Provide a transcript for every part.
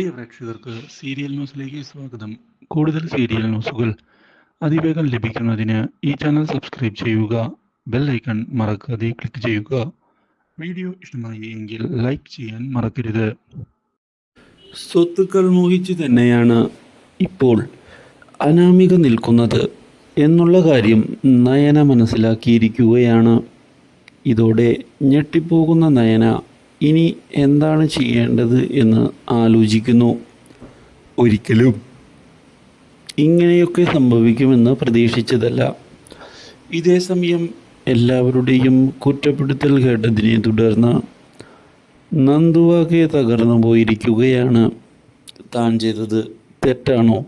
പ്രിയ പ്രേക്ഷകർക്ക് സീരിയൽ ന്യൂസിലേക്ക് സ്വാഗതം. കൂടുതൽ സീരിയൽ ന്യൂസുകൾ അതിവേഗം ലഭിക്കുന്നതിന് ഈ ചാനൽ സബ്സ്ക്രൈബ് ചെയ്യുക ബെൽ ഐക്കൺ മറക്കാതെ ക്ലിക്ക് ചെയ്യുക. വീഡിയോ ഇഷ്ടമായി എങ്കിൽ ലൈക്ക് ചെയ്യാൻ മറക്കരുത്. സ്വത്തുക്കൾ മോഹിച്ച് തന്നെയാണ് ഇപ്പോൾ അനാമിക നിൽക്കുന്നത് എന്നുള്ള കാര്യം നയന മനസ്സിലാക്കിയിരിക്കുകയാണ്. ഇതോടെ ഞെട്ടിപ്പോകുന്ന നയന ഇനി എന്താണ് ചെയ്യേണ്ടത് എന്ന് ആലോചിക്കുന്നു. ഒരിക്കലും. ഇങ്ങനെയൊക്കെ സംഭവിക്കുമെന്ന് പ്രതീക്ഷിച്ചതല്ല. ഇതേ സമയം എല്ലാവരുടെയും കുറ്റപ്പെടുത്തൽ കേട്ടതിനെ തുടർന്ന് നന്ദുവാകെ തകർന്നു പോയിരിക്കുകയാണ്. താൻ ചെയ്തത് തെറ്റാണോ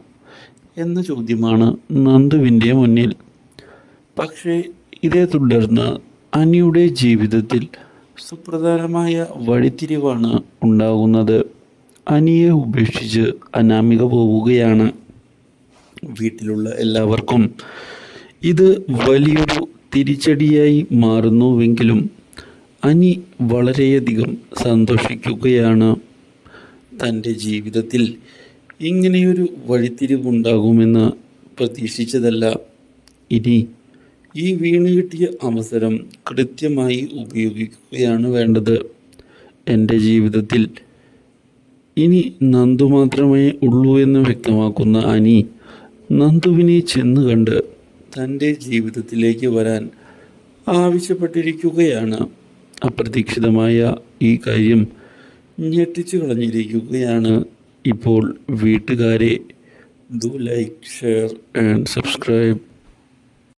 എന്ന ചോദ്യമാണ് നന്ദുവിന്റെ മുന്നിൽ. പക്ഷേ ഇതേ തുടർന്ന് അനിയുടെ ജീവിതത്തിൽ സുപ്രധാനമായ വഴിത്തിരിവാണ് ഉണ്ടാകുന്നത്. അനിയെ ഉപേക്ഷിച്ച് അനാമിക പോവുകയാണ് വീട്ടിലുള്ള എല്ലാവർക്കും. ഇത് വലിയൊരു തിരിച്ചടിയായി മാറുന്നുവെങ്കിലും അനി വളരെയധികം സന്തോഷിക്കുകയാണ്. തന്റെ ജീവിതത്തിൽ ഇങ്ങനെയൊരു വഴിത്തിരിവുണ്ടാകുമെന്ന് പ്രതീക്ഷിച്ചതല്ല. ഇനി ഈ വീണ് കിട്ടിയ അവസരം കൃത്യമായി ഉപയോഗിക്കുകയാണ് വേണ്ടത്. എന്റെ ജീവിതത്തിൽ ഇനി നന്ദു മാത്രമേ ഉള്ളൂ എന്ന് വ്യക്തമാക്കുന്ന അനി നന്ദുവിനെ ചെന്ന് കണ്ട് തന്റെ ജീവിതത്തിലേക്ക് വരാൻ ആവശ്യപ്പെട്ടിരിക്കുകയാണ്. അപ്രതീക്ഷിതമായ ഈ കാര്യം ഞെട്ടിച്ചു കളഞ്ഞിരിക്കുകയാണ്. ഇപ്പോൾ വീട്ടുകാരെ do like share and subscribe